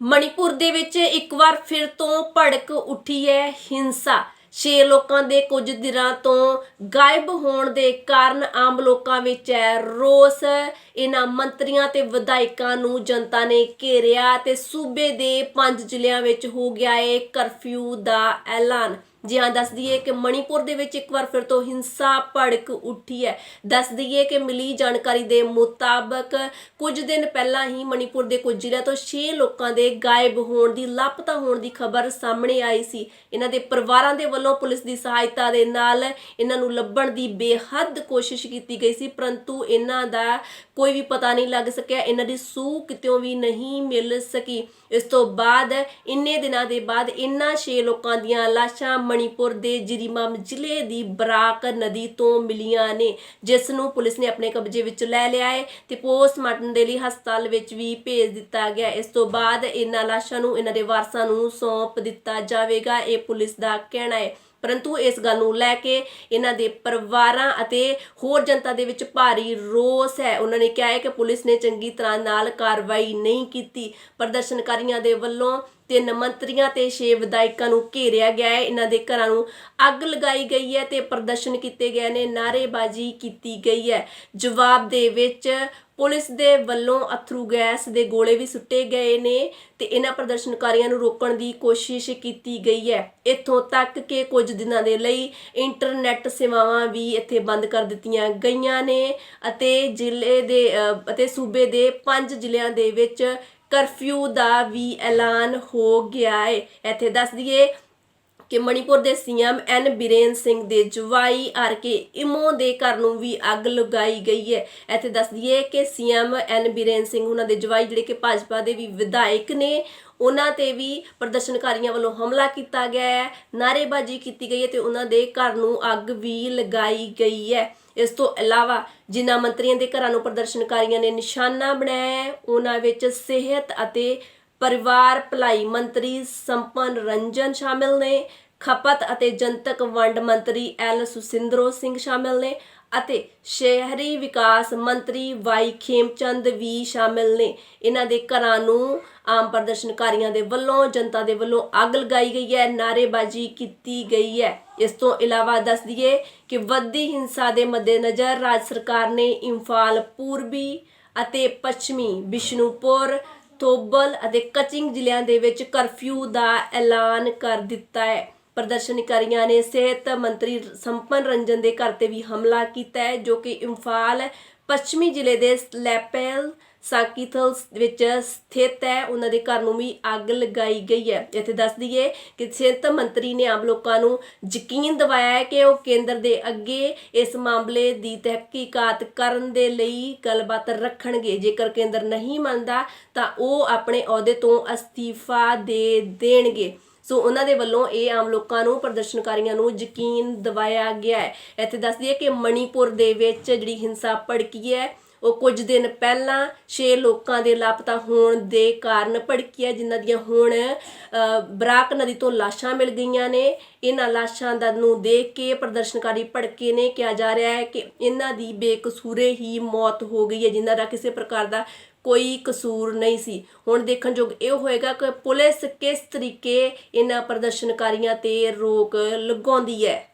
ਮਣੀਪੁਰ ਦੇ ਵਿੱਚ ਇੱਕ ਵਾਰ ਫਿਰ ਤੋਂ ਭੜਕ ਉੱਠੀ ਹੈ ਹਿੰਸਾ। ਛੇ ਲੋਕਾਂ ਦੇ ਕੁਝ ਦਿਨਾਂ ਤੋਂ ਗਾਇਬ ਹੋਣ ਦੇ ਕਾਰਨ ਆਮ ਲੋਕਾਂ ਵਿੱਚ ਹੈ ਰੋਸ। ਇਹਨਾਂ ਮੰਤਰੀਆਂ ਤੇ ਵਿਧਾਇਕਾਂ ਨੂੰ ਜਨਤਾ ਨੇ ਘੇਰਿਆ ਤੇ ਸੂਬੇ ਦੇ ਪੰਜ ਜ਼ਿਲ੍ਹਿਆਂ ਵਿੱਚ ਹੋ ਗਿਆ ਏ ਕਰਫਿਊ ਦਾ ਐਲਾਨ। ਜੀ ਹਾਂ ਦੱਸ ਦਈਏ ਕਿ ਮਣੀਪੁਰ ਦੇ ਵਿੱਚ ਇੱਕ ਵਾਰ ਫਿਰ ਤੋਂ ਹਿੰਸਾ ਭੜਕ ਉੱਠੀ ਹੈ। ਦੱਸ ਦਈਏ ਕਿ ਮਿਲੀ ਜਾਣਕਾਰੀ ਦੇ ਮੁਤਾਬਕ ਕੁਝ ਦਿਨ ਪਹਿਲਾਂ ਹੀ ਮਣੀਪੁਰ ਦੇ ਕੁਝ ਜ਼ਿਲ੍ਹਿਆਂ ਤੋਂ 6 ਲੋਕਾਂ ਦੇ ਗਾਇਬ ਹੋਣ ਦੀ ਲਾਪਤਾ ਹੋਣ ਦੀ ਖਬਰ ਸਾਹਮਣੇ ਆਈ ਸੀ। ਇਹਨਾਂ ਦੇ ਪਰਿਵਾਰਾਂ ਦੇ ਵੱਲੋਂ ਪੁਲਿਸ ਦੀ ਸਹਾਇਤਾ ਦੇ ਨਾਲ ਇਹਨਾਂ ਨੂੰ ਲੱਭਣ ਦੀ ਬੇਹੱਦ ਕੋਸ਼ਿਸ਼ ਕੀਤੀ ਗਈ ਸੀ, ਪਰੰਤੂ ਇਹਨਾਂ ਦਾ ਕੋਈ ਵੀ ਪਤਾ ਨਹੀਂ ਲੱਗ ਸਕਿਆ, ਇਹਨਾਂ ਦੀ ਸੂਹ ਕਿਤੋਂ ਵੀ ਨਹੀਂ ਮਿਲ ਸਕੀ। ਇਸ ਤੋਂ ਬਾਅਦ, ਇੰਨੇ ਦਿਨਾਂ ਦੇ ਬਾਅਦ ਇਹਨਾਂ 6 ਲੋਕਾਂ ਦੀਆਂ ਲਾਸ਼ਾਂ ਮਣੀਪੁਰ ਦੇ ਜਿਰੀਮਾਮ ਜ਼ਿਲ੍ਹੇ ਦੀ ਬਰਾਕ ਨਦੀ ਤੋਂ ਮਿਲੀਆਂ ਨੇ ਜਿਸ ਨੂੰ ਪੁਲਿਸ ਨੇ ਆਪਣੇ ਕਬਜ਼ੇ ਵਿੱਚ ਲੈ ਲਿਆ ਹੈ ਤੇ ਪੋਸਟਮਾਰਟਮ ਦੇ ਲਈ ਹਸਪਤਾਲ ਵਿੱਚ ਵੀ ਭੇਜ ਦਿੱਤਾ ਗਿਆ। ਇਸ ਤੋਂ ਬਾਅਦ ਇਹਨਾਂ ਲਾਸ਼ਾਂ ਨੂੰ ਇਹਨਾਂ ਦੇ ਵਾਰਸਾਂ ਨੂੰ ਸੌਂਪ ਦਿੱਤਾ ਜਾਵੇਗਾ, ਇਹ ਪੁਲਿਸ ਦਾ ਕਹਿਣਾ ਹੈ ਪਰੰਤੂ ਇਸ ਗੱਲ ਨੂੰ ਲੈ ਕੇ ਇਹਨਾਂ ਦੇ ਪਰਿਵਾਰਾਂ ਅਤੇ ਹੋਰ ਜਨਤਾ ਦੇ ਵਿੱਚ ਭਾਰੀ ਰੋਸ ਹੈ। ਉਹਨਾਂ ਨੇ ਕਿਹਾ ਹੈ ਕਿ ਪੁਲਿਸ ਨੇ ਚੰਗੀ ਤਰ੍ਹਾਂ ਨਾਲ ਕਾਰਵਾਈ ਨਹੀਂ ਕੀਤੀ। ਪ੍ਰਦਰਸ਼ਨਕਾਰੀਆਂ ਦੇ ਵੱਲੋਂ ਤਿੰਨ ਮੰਤਰੀਆਂ ਤੇ ਛੇ ਵਿਧਾਇਕਾਂ ਨੂੰ ਘੇਰਿਆ ਗਿਆ ਹੈ। ਇਹਨਾਂ ਦੇ ਘਰਾਂ ਨੂੰ ਅੱਗ ਲਗਾਈ ਗਈ ਹੈ ਤੇ ਪ੍ਰਦਰਸ਼ਨ ਕੀਤੇ ਗਏ ਨੇ। ਨਾਰੇਬਾਜ਼ੀ ਕੀਤੀ ਗਈ ਹੈ। ਜਵਾਬ ਦੇ ਵਿੱਚ ਪੁਲਿਸ ਦੇ ਵੱਲੋਂ ਅਥਰੂ ਗੈਸ ਦੇ ਗੋਲੇ ਵੀ ਸੁੱਟੇ ਗਏ ਨੇ ਤੇ ਇਹਨਾਂ ਪ੍ਰਦਰਸ਼ਨਕਾਰੀਆਂ ਨੂੰ ਰੋਕਣ ਦੀ ਕੋਸ਼ਿਸ਼ ਕੀਤੀ ਗਈ ਹੈ। ਇੱਥੋਂ ਤੱਕ ਕਿ ਕੁਝ ਦਿਨਾਂ ਦੇ ਲਈ ਇੰਟਰਨੈਟ ਸੇਵਾਵਾਂ ਵੀ ਇੱਥੇ ਬੰਦ ਕਰ ਦਿੱਤੀਆਂ ਗਈਆਂ ਨੇ ਅਤੇ ਜ਼ਿਲ੍ਹੇ ਦੇ ਅਤੇ ਸੂਬੇ ਦੇ ਪੰਜ ਜ਼ਿਲ੍ਹਿਆਂ ਦੇ ਵਿੱਚ ਕਰਫਿਊ ਦਾ ਵੀ ਐਲਾਨ ਹੋ ਗਿਆ ਹੈ। ਇੱਥੇ ਦੱਸ ਦਈਏ ਕਿ ਮਣੀਪੁਰ ਦੇ ਸੀਐਮ ਐਨ ਬਿਰੇਨ ਸਿੰਘ ਦੇ ਜਵਾਈ ਆਰ ਕੇ ਇਮੋ ਦੇ ਘਰ ਨੂੰ ਵੀ ਅੱਗ ਲਗਾਈ ਗਈ ਹੈ। ਇੱਥੇ ਦੱਸ ਦਈਏ ਕਿ ਸੀਐਮ ਐਨ ਬਿਰੇਨ ਸਿੰਘ ਉਹਨਾਂ ਦੇ ਜਵਾਈ ਜਿਹੜੇ ਕਿ ਭਾਜਪਾ ਦੇ ਵੀ ਵਿਧਾਇਕ ਨੇ, ਉਹਨਾਂ ਤੇ ਵੀ ਪ੍ਰਦਰਸ਼ਨਕਾਰੀਆਂ ਵੱਲੋਂ ਹਮਲਾ ਕੀਤਾ ਗਿਆ ਹੈ ਨਾਰੇਬਾਜ਼ੀ ਕੀਤੀ ਗਈ ਹੈ ਤੇ ਉਹਨਾਂ ਦੇ ਘਰ ਨੂੰ ਅੱਗ ਵੀ ਲਗਾਈ ਗਈ ਹੈ। ਇਸ ਤੋਂ ਇਲਾਵਾ ਜਿਨ੍ਹਾਂ ਮੰਤਰੀਆਂ ਦੇ ਘਰਾਂ ਨੂੰ ਪ੍ਰਦਰਸ਼ਨਕਾਰੀਆਂ ਨੇ ਨਿਸ਼ਾਨਾ ਬਣਾਇਆ ਹੈ, ਉਹਨਾਂ ਵਿੱਚ ਸਿਹਤ ਅਤੇ ਪਰਿਵਾਰ, ਭਲਾਈ ਮੰਤਰੀ, ਸੰਪਨ ਰੰਜਨ ਸ਼ਾਮਿਲ ਨੇ, ਖਪਤ ਅਤੇ ਜਨਤਕ ਵੰਡ ਮੰਤਰੀ ਐਲ ਸੁਸਿੰਦਰੋ ਸਿੰਘ ਸ਼ਾਮਿਲ ਨੇ ਅਤੇ ਸ਼ਹਿਰੀ ਵਿਕਾਸ ਮੰਤਰੀ ਵਾਈ ਖੇਮਚੰਦ ਵੀ ਸ਼ਾਮਿਲ ਨੇ। ਇਹਨਾਂ ਦੇ ਘਰਾਂ ਨੂੰ ਆਮ ਪ੍ਰਦਰਸ਼ਨਕਾਰੀਆਂ ਦੇ ਵੱਲੋਂ, ਜਨਤਾ ਦੇ ਵੱਲੋਂ ਅੱਗ ਲਗਾਈ ਗਈ ਹੈ ਨਾਰੇਬਾਜ਼ੀ ਕੀਤੀ ਗਈ ਹੈ। ਇਸ ਤੋਂ ਇਲਾਵਾ ਦੱਸ ਦਈਏ ਕਿ ਵੱਧਦੀ ਹਿੰਸਾ ਦੇ ਮੱਦੇਨਜ਼ਰ ਰਾਜ ਸਰਕਾਰ ਨੇ ਇੰਫਾਲ ਪੂਰਬੀ ਅਤੇ ਪੱਛਮੀ ਬਿਸ਼ਨੂਪੁਰ ਥੋਬਲ ਅਤੇ ਕਚਿੰਗ ਜ਼ਿਲ੍ਹਿਆਂ ਦੇ ਵਿੱਚ ਕਰਫਿਊ ਦਾ ਐਲਾਨ ਕਰ ਦਿੱਤਾ ਹੈ। ਪ੍ਰਦਰਸ਼ਨਕਾਰੀਆਂ ਨੇ ਸਿਹਤ ਮੰਤਰੀ ਸੰਪਨ ਰੰਜਨ ਦੇ ਘਰ ਤੇ ਵੀ ਹਮਲਾ ਕੀਤਾ ਹੈ, ਜੋ ਕਿ ਇੰਫਾਲ ਪੱਛਮੀ ਜ਼ਿਲ੍ਹੇ ਦੇ ਲੈਪੈਲ ਸਾਕੀਥਲ ਵਿੱਚ ਸਥਿਤ ਹੈ। ਉਹਨਾਂ ਦੇ ਘਰ ਨੂੰ ਵੀ ਅੱਗ ਲਗਾਈ ਗਈ ਹੈ। ਇੱਥੇ ਦੱਸ ਦਈਏ ਕਿ ਸਿਹਤ ਮੰਤਰੀ ਨੇ ਆਮ ਲੋਕਾਂ ਨੂੰ ਯਕੀਨ ਦਿਵਾਇਆ ਹੈ ਕਿ ਉਹ ਕੇਂਦਰ ਦੇ ਅੱਗੇ ਇਸ ਮਾਮਲੇ ਦੀ ਤਹਿਕੀਕਾਤ ਕਰਨ ਦੇ ਲਈ ਗੱਲਬਾਤ ਰੱਖਣਗੇ। ਜੇਕਰ ਕੇਂਦਰ ਨਹੀਂ ਮੰਨਦਾ ਤਾਂ ਉਹ ਆਪਣੇ ਅਹੁਦੇ ਤੋਂ ਅਸਤੀਫਾ ਦੇ ਦੇਣਗੇ। ਸੋ ਉਹਨਾਂ ਦੇ ਵੱਲੋਂ ਇਹ ਆਮ ਲੋਕਾਂ ਨੂੰ, ਪ੍ਰਦਰਸ਼ਨਕਾਰੀਆਂ ਨੂੰ ਯਕੀਨ ਦਿਵਾਇਆ ਗਿਆ ਹੈ। ਇੱਥੇ ਦੱਸਦੀ ਹੈ ਕਿ ਮਣੀਪੁਰ ਦੇ ਵਿੱਚ ਜਿਹੜੀ ਹਿੰਸਾ ਭੜਕੀ ਹੈ, ਉਹ ਕੁਝ ਦਿਨ ਪਹਿਲਾਂ 6 ਲੋਕਾਂ ਦੇ ਲਾਪਤਾ ਹੋਣ ਦੇ ਕਾਰਨ ਭੜਕੀ ਹੈ, ਜਿਨ੍ਹਾਂ ਦੀਆਂ ਹੁਣ ਬਰਾਕ ਨਦੀ ਤੋਂ ਲਾਸ਼ਾਂ ਮਿਲ ਗਈਆਂ ਨੇ। ਇਹਨਾਂ ਲਾਸ਼ਾਂ ਦਾ ਨੂੰ ਦੇਖ ਕੇ ਪ੍ਰਦਰਸ਼ਨਕਾਰੀ ਭੜਕੇ ਨੇ ਕਿਹਾ ਜਾ ਰਿਹਾ ਹੈ ਕਿ ਇਹਨਾਂ ਦੀ ਬੇਕਸੂਰੇ ਹੀ ਮੌਤ ਹੋ ਗਈ ਹੈ, ਜਿਨ੍ਹਾਂ ਦਾ ਕਿਸੇ ਪ੍ਰਕਾਰ ਦਾ ਕੋਈ ਕਸੂਰ ਨਹੀਂ ਸੀ। ਹੁਣ ਦੇਖਣਯੋਗ ਇਹ ਹੋਏਗਾ ਕਿ ਪੁਲਿਸ ਕਿਸ ਤਰੀਕੇ ਇਹਨਾਂ ਪ੍ਰਦਰਸ਼ਨਕਾਰੀਆਂ ਤੇ ਰੋਕ ਲਗਾਉਂਦੀ ਹੈ।